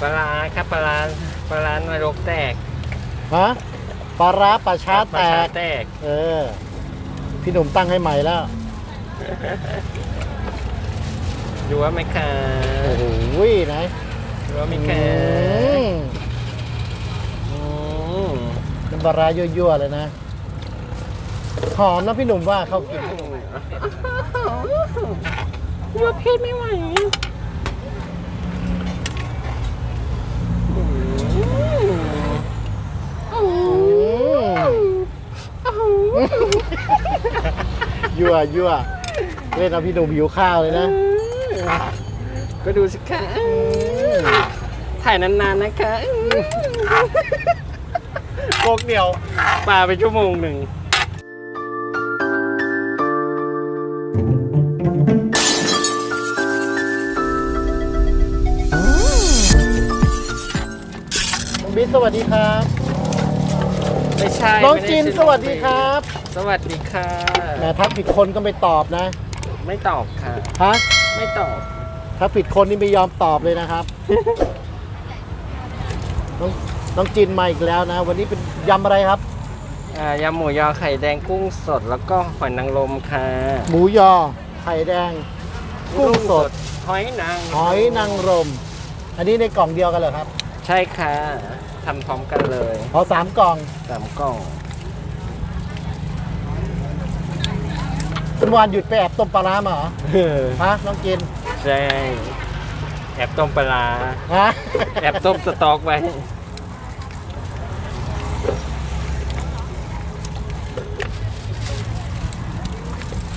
ปลาร้าครับปลาร้าปลาร้านรกแตกฮะปลาร้าปลาช้าปแตลาช้าก แตกเออ พี่หนุ่มตั้งให้ใหม่แล้ว ดูว่าไหมคะโอ้โหไหนดูว่าไหมคะอืมอืมน้ำปลาร้ายั่วๆเลยนะ หอมนะพี่หนุ่มว่าเขากินดูว่าเพศไม่ไหวอืม อืม ยั่วยั่วเล่นเอาพี่หนุ่มหิวข้าวเลยนะ ก็ดูสิคะถ่ายนานๆนะคะโกกเดียวปลาไปชั่วโมงหนึ่งน้องบิ๊กสวัสดีครับ ไม่ใช่น้องไม่ไจินชื่สวัสดีครับ สวัสดีค่ะแหมทักผิดคนก็ไม่ตอบนะ ไม่ตอบค่ะ ฮะ ไม่ตอบถ้าผิดคนนี่ไม่ยอมตอบเลยนะครับ น้องน้องจินมาอีกแล้วนะ วันนี้เป็นยำอะไรครับ อ่ายำหมูยอไข่แดงกุ้งสดแล้วก็หอยนางรมค่ะหมูยอ ไข่แดง กุ้งสด หอยนางหอยนางรม อันนี้ในกล่องเดียวกันเหรอครับ ใช่ค่ะ ทำพร้อมกันเลยพอสามกล่องสามกล่องคุณวานหยุดไปแอบต้มปลาร้ามาเหรอฮะน้องจินใช่แอบต้มปลาร้าฮะแอบต้มสต๊อกไว้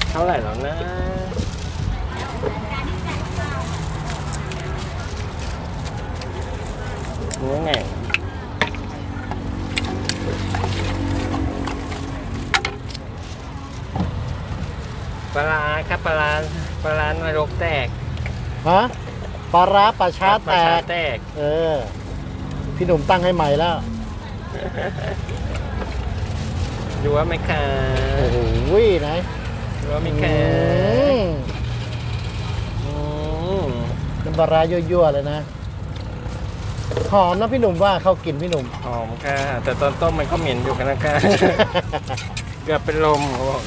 เท่าไหร่แล้วนะนี่ไงปลา ลาร้านรกแตกฮะปลาร้าปลาช้าปแตลาช้ากแตก เออ พี่หนุ่มตั้งให้ใหม่แล้ว ดูว่าไหมคะโอ้โหไหนดูว่าไหมคะอืมอืมน้ำปลาร้ายั่วๆเลยนะ หอมนะพี่หนุ่มว่าเขากินพี่หนุ่ม หอมค่ะ แต่ตอนต้มมันก็เหม็นอยู่กันนะคะ เกือบเป็นลมเขาบอก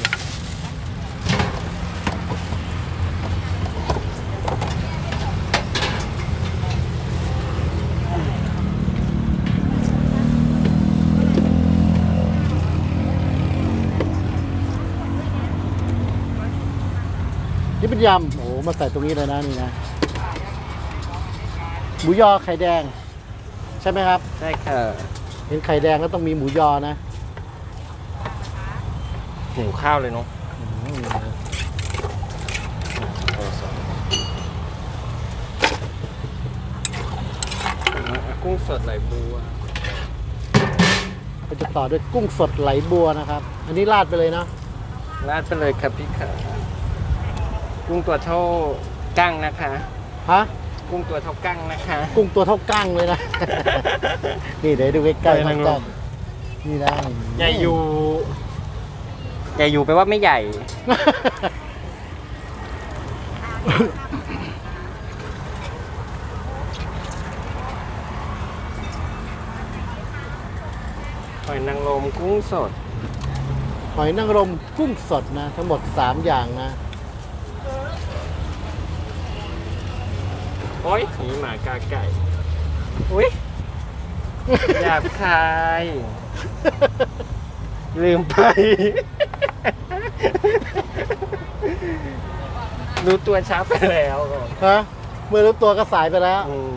ยำ โอ้โหมาใส่ตรงนี้เลยนะนี่นะหมูยอไข่แดง ใช่ไหมครับ ใช่ค่ะเห็นไข่แดงแล้วต้องมีหมูยอนะหิวข้าวเลยเนาะกุ้งสดไหลบัวก็จะต่อด้วยกุ้งสดไหลบัวนะครับ อันนี้ราดไปเลยเนาะราดไปเลยครับพี่ขา กุ้งตัวเท่ากั้งนะคะ ฮะ กุ้งตัวเท่ากั้งนะคะ กุ้งตัวเท่ากั้งเลยนะ นี่เดี๋ยวดูใกล้ๆใหญ่มันนางรก็มนี่นะใหญ่อยู่ ใหญ่อยู่แปลว่าไม่ใหญ่ หอยนางรมกุ้งสด หอยนางรมกุ้งสดนะ ทั้งหมด 3 อย่างนะ โอ้ยหนีหมากาไก่อุ้ยหยาบคาย ลืมไป รู้ตัวช้าไปแล้วฮะเมื่อรู้ตัวก็สายไปแล้ว อืม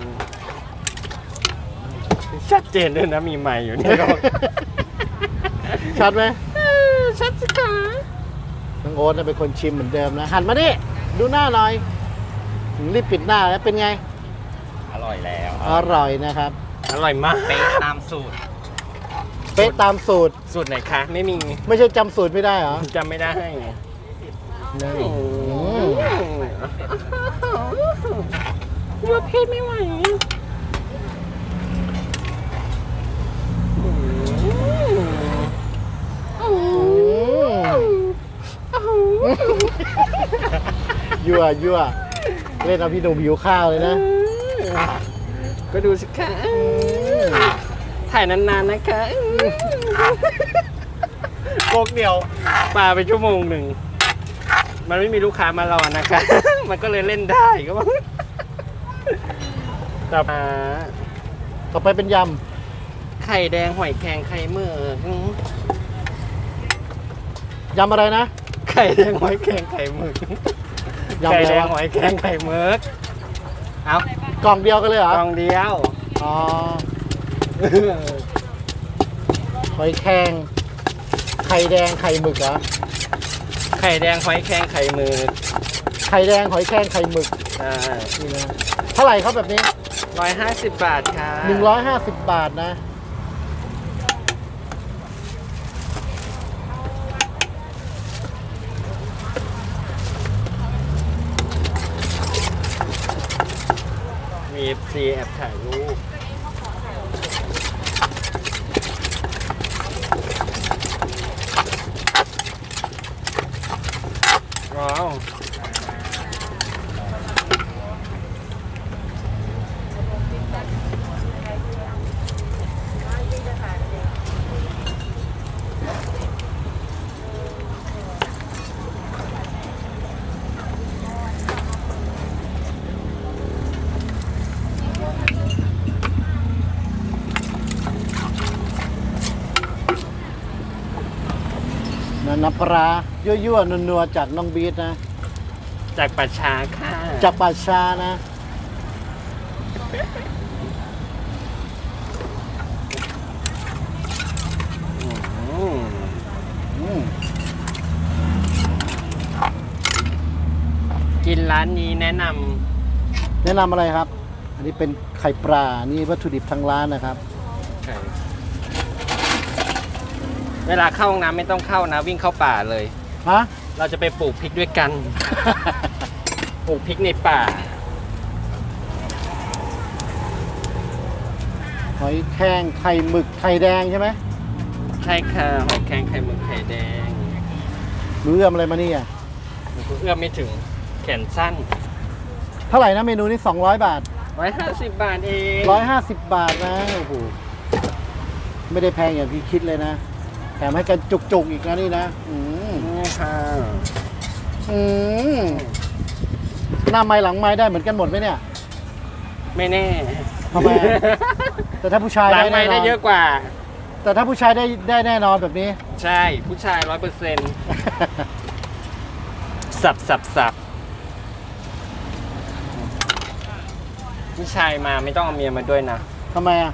ชัดเจนด้วยนะมีไม้อยู่นี่ชัดไหมชัดสิคะน้องโอ๊ตน่ะเป็นคนชิมเหมือนเดิมนะ หันมาดิ ดูหน้าหน่อย รีบปิดหน้าแล้วเป็นไง อร่อยแล้วอร่อยนะครับ อร่อยมากเป๊ะตามสูตร เป๊ะตามสูตร สูตรไหนคะ ไม่มีไม่ใช่จำสูตรไม่ได้เหรอจำไม่ได้นี่อืมมว่าเพศไม่ไหวอืมยั่วยั่ว เล่นเอาพี่หนุ่มหิวข้าวเลยนะ ก็ดูสิคะถ่ายนานๆนะคะโกกเดียวปาไปชั่วโมงหนึ่ง มันไม่มีลูกค้ามารอนะคะ มันก็เลยเล่นได้ก็ว่าครับอ่าต่อไปเป็นยไข่แดงหอยแครงไข่เมือกำยำอะไรนะ ไข่แดงหอยแครงไข่หมึก ยำไข่อะไรแดงวะหอยแครงไข่หมึกเอากล่องเดียวกันเลยเหรอกล่องเดียว อ๋อ หอยแครงไข่แดงไข่หมึกเหรอ ไข่แดงหอยแครงไข่หมึกไข่แดงหอยแครงไข่หมึกอ่านี่นะเท่าไหร่ครับแบบนี้ ร้อยห้าสิบบาทค่ะ150 บาทนะ มีซีแอบถ่ายรูปว้าว นะน้ำปลาร้ายั่วๆนัวๆจากน้องบีทนะ จากปัชชาค่ะจากป่าชานะ อืมอืมกินร้านนี้แนะนแนะนำอะไรครับ อันนี้เป็นไข่ปลา นี่วัตถุดิบทางร้านนะครับำไข่ เวลาเข้าห้องน้ำไม่ต้องเข้านะ วิ่งเข้าป่าเลย ฮะเราจะไปปลูกพริกด้วยกัน ปลูกพริกในป่า หอยแครงไข่หมึกไข่แดงใช่ไหมใช่ค่ะหอยแครงไข่หมึกไข่แดงหนูเอื้อมอะไรมานี่อะหนูก็เอื้อมไม่ถึงแขนสั้นเท่าไหร่นะเมนูนี้ 200 บาท150บาทเอง 150 บาทนะโอ้โหไม่ได้แพงอย่างที่คิดเลยนะ แถมให้กันจุกๆอีกนะนี่นะอืมนี่ค่ะอืมหน้าไม้หลังไม้ได้เหมือนกันหมดไหมเนี่ยไม่แน่ทำไมอะแต่ถ้าผู้ชายหลัได้งไม่แน่นได้อนเยอะกว่า แต่ถ้าผู้ชายได้ได้แน่นอนแบบนี้ ใช่ ผู้ชายร้อยเปอร์เซ็นต์สับสับสับผู้ชายมาไม่ต้องเอาเมียมาด้วยนะ ทำไมอะ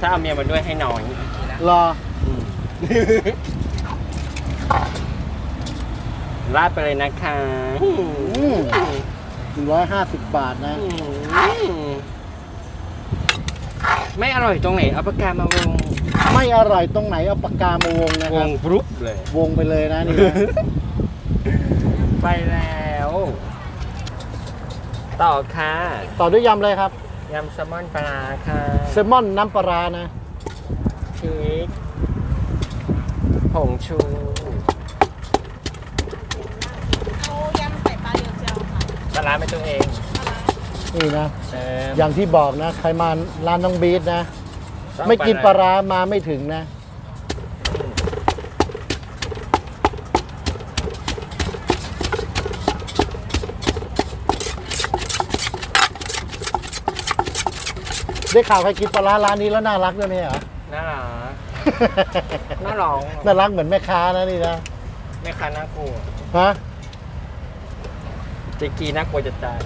ถ้าเอาเมียมาด้วยให้น้อยรอ ราดไปเลยนะคะหนึ่งร้อยห้าสิบบาทนะ ไม่อร่อยตรงไหนเอาปากกามาวงไม่อร่อยตรงไหนเอาปากกามาวงนะวครับ งบรุบเลย วงไปเลยนะนี่นะ ไปแล้ว ต่อค่ะต่อด้วยยำเลยครับยำแซลมอนปลาค่ะแซลมอนน้ำปลาร้านะพริก ผงชูเขายำใส่ปลาเรียวเจียวค่ะปลาร้าเป็นตัวเองนี่นะเติมอย่างที่บอกนะ ใครมาร้านน้องบีทนะ ต้องไม่กินปลาร้ามาไม่ถึงนะ ได้ข่าวใครกินปลาร้าร้านนี้แล้วน่ารักด้วยไหมเหรอน่ารัก น่าร้องน่ารักเหมือนแม่ค้านะนี่นะแม่ค้าน่ากลัวฮะเจกีน่ากลัวจะตาย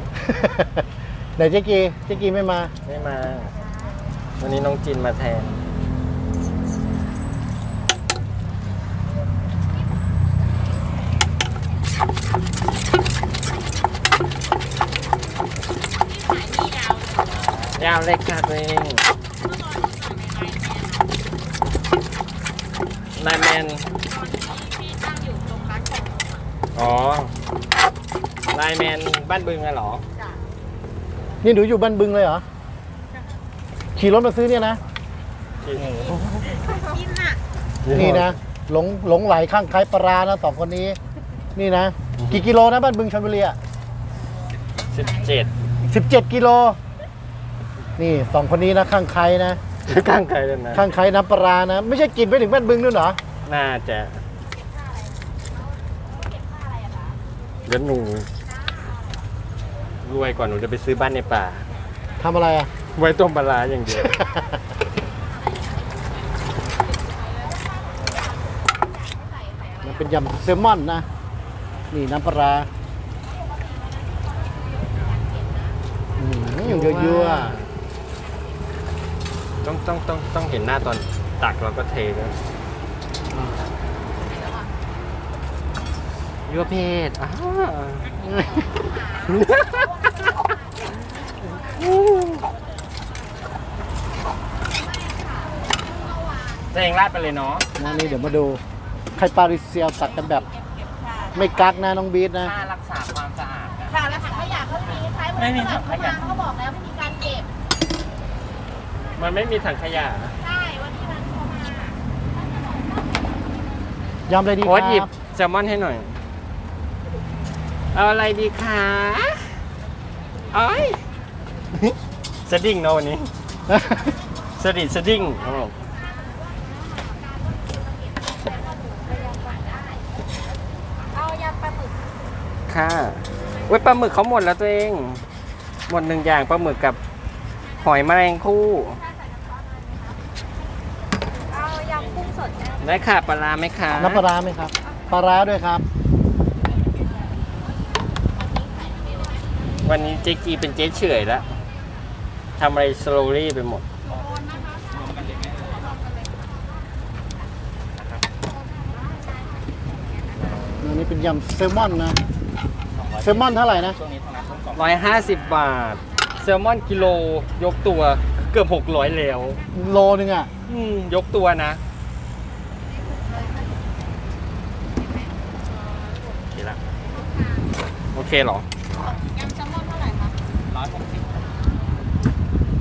ไหนเจ๊กีเจ๊กีไม่มา ไม่มา วันนี้น้องจินมาแทน ยาวเลยค่ะตัวเอง น์แมนที่ตั้งอยู่ตรงร้านของอ๋อไลน์แมนบ้านบึงอะเหรอจ่านี่หนูอยู่บ้านบึงเลยเหรอ ขี่รถมาซื้อเนี่ยนะ กินอะนี่นะ หลงหลงไหลข้างคล้ายปลาร้านะสองคนนี้ นี่นะ กี่กิโลนะบ้านบึงชลบุรีอะสิบเจ็ดสิบเจ็ดกิโล นี่สองคนนี้นะข้างใครนะ ข้างใครเลยนะข้างใครน้ำปลาร้านะ ไม่ใช่กินไปถึงบ้านบึงด้วยเหรอ น่าจะเดี๋ยวหนูรวยก่อนหนูจะไปซื้อบ้านในป่า ทำอะไรอะ ไว้ต้มปลาร้าอย่างเดียว มันเป็นยำแซลมอนนะ นี่น้ำปลาร้าอืมยั่วต้องต้องต้องต้องเห็นหน้าตอนตักเราก็เทด้ว ยยั่วเพศอ่าตัวเองราดไปเลยเนาะๆนะนี่เดี๋ยวมาดูไข่ปลาริเซียวตัดกันแบบ ไม่กักนะน้องบีทนะ ค่ารักษาความสะอาดอะ ค่ะแล้วถังขยะก็มีใช้บไม่ริมีษัทถังขะเข้ายมาเขาก็บอกแล้วไม่มีการเก็บ มันไม่มีถังขยะใช่วันที่นั้นเขามายำอะไรดีคโอ๊ตหยิบรับแซลมอนให้หน่อย เอาอะไรดีคะเอ้ยสดิ้งเนาะวันนี้ สดิดสดิ้งครับผมเอายำปลาหมึกค่ะเว้ยปลาหมึกเขาหมดแล้วตัวเอง หมดหนึ่งอย่างปลาหมึกกับหอยแมลงคู่ เอายำกุ้งสดนะ ได้ค่ะปลาร้าไหมคะน้ำปลาร้าไหมครับ ปลาร้าด้วยครับ วันนี้เจ๊กีเป็นเจ๊เฉอยแล้วทำอะไรสโลลี่ไปหมด อันนี้เป็นยำแซลมอนนะแซลมอนเท่าไหร่นะร้อยห้าสิบบาท แซลมอนกิโลยกตัวเกือบหกร้อยแล้ว โลนึงอะ อืม ยกตัวนะ โอเคละโอ เคเหรอ ยำแซลมอนเท่าไหร่คะร้อยหกสิบ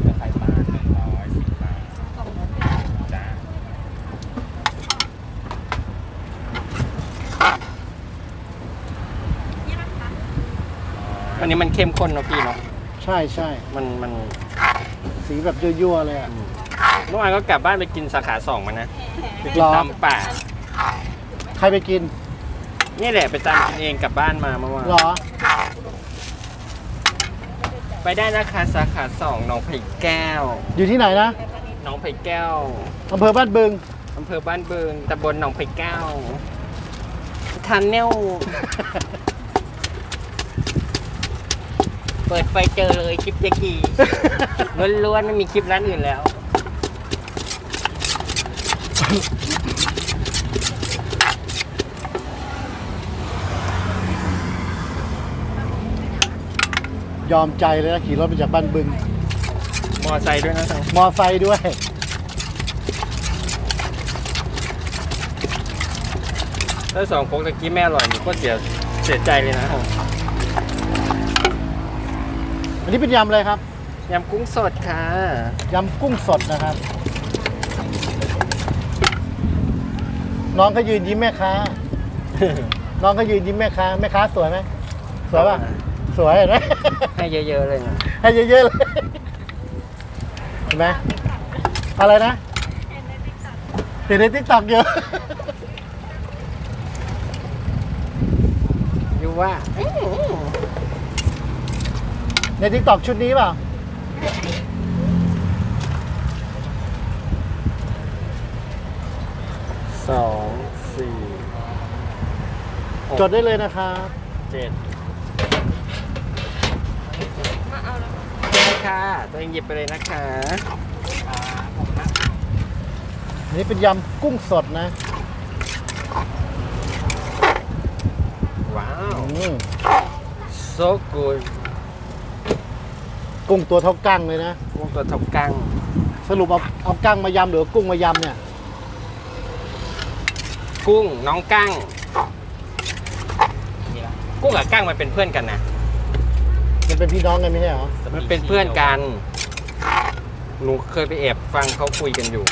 จะไข่ปลาหนึ่งร้อยสิบบาทจ้านี่นะคะอันนี้มันเข้มข้นเนาะพี่เนาะ ใช่ใช่มันมันสีแบบยั่วๆเลยอะ เมื่อวานก็กลับบ้านไปกินสาขาสองมานะไปกิหรนอตำป่า ใครไปกินนี่แหละไปตามกินเองกลับบ้านมาเมื่อวาน เหรอ ไปได้นะคะสาขาสองหนองไผ่แก้วอยู่ที่ไหนนะหนองไผ่แก้วอำเภอบ้านบึงอำเภอบ้านเบิงตำบลหนองไผ่แก้วทันเนลเปิดไฟเจอเลยคลิปเจกีล้วนๆไม่มีคลิปร้านอื่นแล้ว ยอมใจเลยนะขี่รถมาจากบ้านบึง มอไซค์ด้วยนะทั้งมอไซค์ด้วยถ้าสองโค้กตะกี้แม่อร่อยหนูก็เสียเสียใจเลยนะอันนี้เป็นยำอะไรครับ ยำกุ้งสดค่ะยำกุ้งสดนะครับ น้องเขายืนยิ้มแม่ค้า น้องเขายืนยิ้มแม่ค้า แม่ค้าสวยไหม สวยป่ะ สวยเห็นไหมให้เยอะๆเลยนะให้เยอะๆเลยเห็นไหมอะไรนะเห็นในทิกตอกเยอะยูว่าในทิกตอกชุดนี้เปล่าสองสี่หกจดได้เลยนะครับเจ็ด ได้ค่ะ ตัวเองหยิบไปเลยนะคะอันนี้เป็นยำกุ้งสดนะ ว้าว อืม so good กุ้งตัวเท่ากั้งเลยนะ กุ้งตัวทบกังสรุปเอาเอากั้งมายำหรือเอากุ้งมายำเนี่ย กุ้งน้องกั้ง กุ้งกับกั้งมันเป็นเพื่อนกันนะ มันเป็นพี่น้องกันไม่ใช่เหรอ มันเป็นเพื่อนกัน หนูเคยไปแอบฟังเขาคุยกันอยู่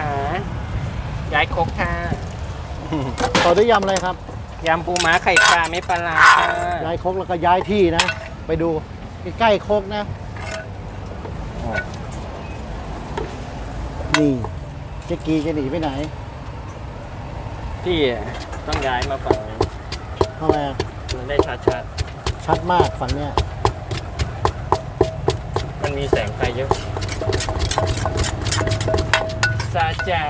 หาย้ายายครกค่ะต่อด้วยยำอะไรครับยำปูม้าไข่ปลาไม่ปลาร้าค่ะย้ายโคกแล้วก็ย้ายที่นะ ไปดูใกล้ๆโคกนะ นี่เจ๊กีจะหนีไปไหนพี่ต้องย้ายมาฝั่งนี้ทำไมอะมันได้ชัดชัดชัดมากฝั่งเนี้ยๆมันมีแสงไฟเยอะซาจ๋า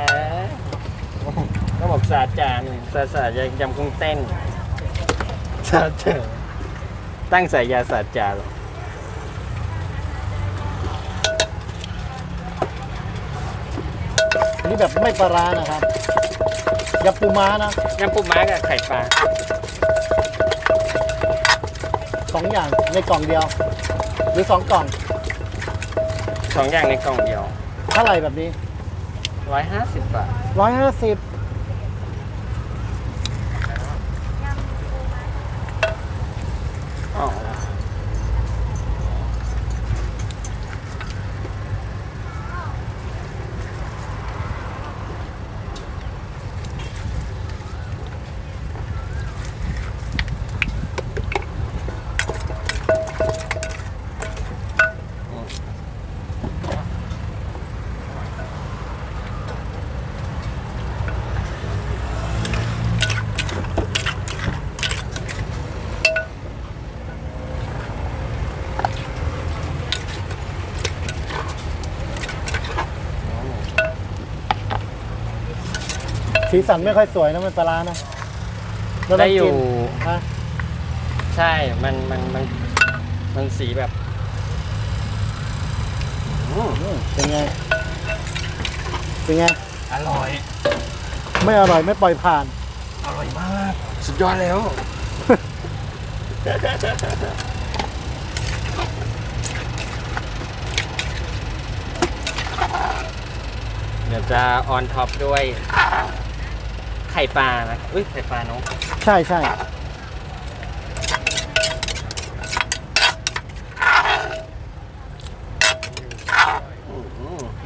ก็บอกซาจ๋าหนึ่งซาซายยำกุ้งเต้นซาจ๋าตั้งสายยาซาจ๋าหรอ อันนี้แบบไม่ปลาร้านะครับยำปูม้านะยำปูม้ากับไข่ปลาสองอย่างในกล่องเดียว หรือสองกล่องสองอย่างในกล่องเดียวเท่าไหร่แบบนี้ร้อยห้าสิบบาท ร้อยห้าสิบ อ๋อ สีสันไม่ค่อยสวยนะมันปลาร้านะแล้วได้น้ำอจิ้ยู่มฮะใช่ มันมันมันมันสีแบบอืมอืมเป็นไงเป็นไงอร่อย ไม่อร่อยไม่ปล่อยผ่าน อร่อยมาก สุดยอดแล้ว เดี๋ยวจะออนท็อปด้วย ไข่ปลานะอุ้ยไข่ปลาเน้องใช่ใช่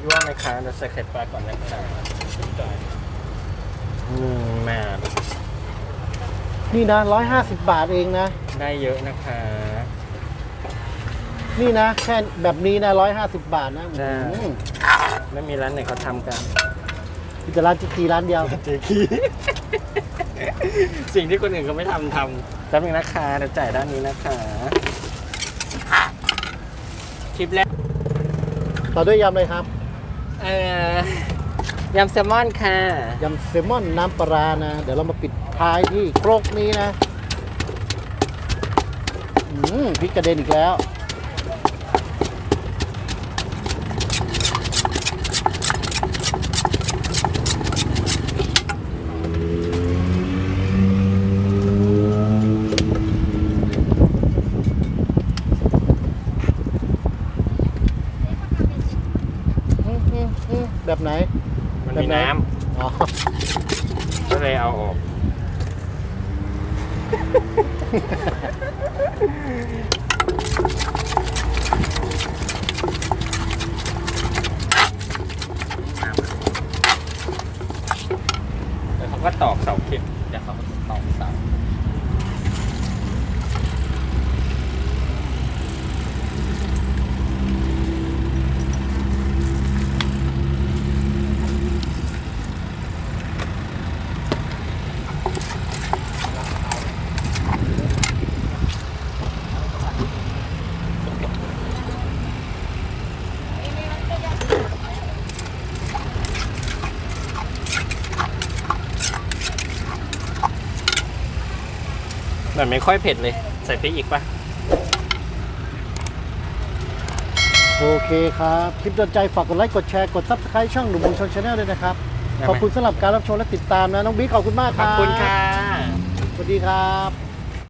ยั่วไหมคะเราใส่ไข่ปลาก่อนนะคะอืมมานี่นะร้อยห้าสิบบาทเองนะ ได้เยอะนะคะ นี่นะ แค่แบบนี้นะร้อยห้าสิบบาทนะได้ อืม ไม่มีร้านไหนเขาทำกัน มีแต่ร้านจิกีร้านเดียว เจ๊กี้สิ่งที่คนอื่นเขาไม่ทำทำแป๊บนึงนะคะเดี๋ยวจ่ายด้านนี้นะคะคลิปแรกต่อด้วยยำเลยครับเอ่อยำแซลมอนค่ะยำแซลมอนน้ำปลาร้านะ เดี๋ยวเรามาปิดท้ายที่โครกนี้นะอืมพริกกระเด็นอีกแล้ว อืมอืมอืมแบบไหน มั นแบบมีไหนน้อ๋อำก็เลยเอาออกแล้วเขาก็ตอกเสาเข็มเดี๋ยวเขาก็ตอกเสา มันไม่ค่อยเผ็ดเลย ใส่พริกอีกปะโอเคครับ คลิปโดนใจฝากกดไลค์ กดแชร์ กด subscribe ช่องหนุ่มบุญชนชาแนลด้วยนะครับได้ไหมขอบคุณสำหรับการรับชมและติดตามนะ น้องบิ๊กขอบคุณมากคขรัอบบคุณค่ะ สวัสดีครับ